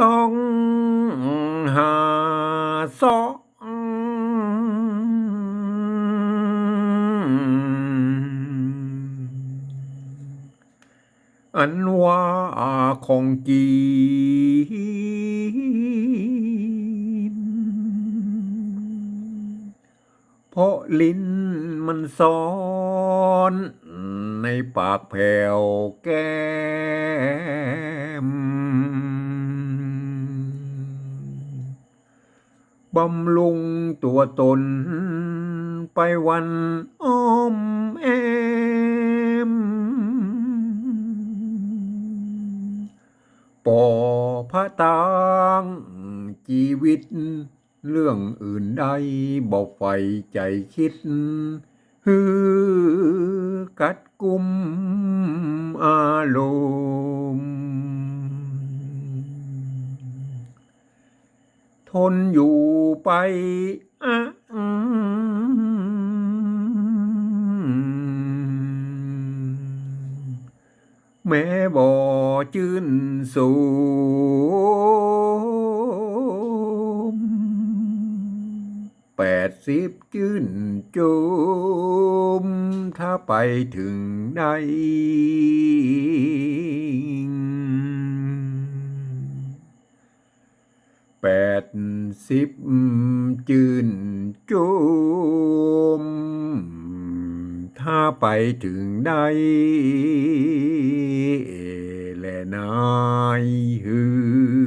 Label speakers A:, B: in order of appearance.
A: ต้องหาสองอันว่าของจีนเพราะลิ้นมันซ้อน ในปากแผ่วแก้ม บำรุงตัวตน ไปวันอ้อมแอมปอพระตางชีวิต เรื่องอื่นใดบอกไฟใจคิดฮือกัดกุมอารม นอยู่ไปอะแม้บ่อจื้นสูมแปดสิบจื้นจุมถ้าไปถึงได้ แปดสิบจืนจุมถ้าไปถึงได้แลนายฮือ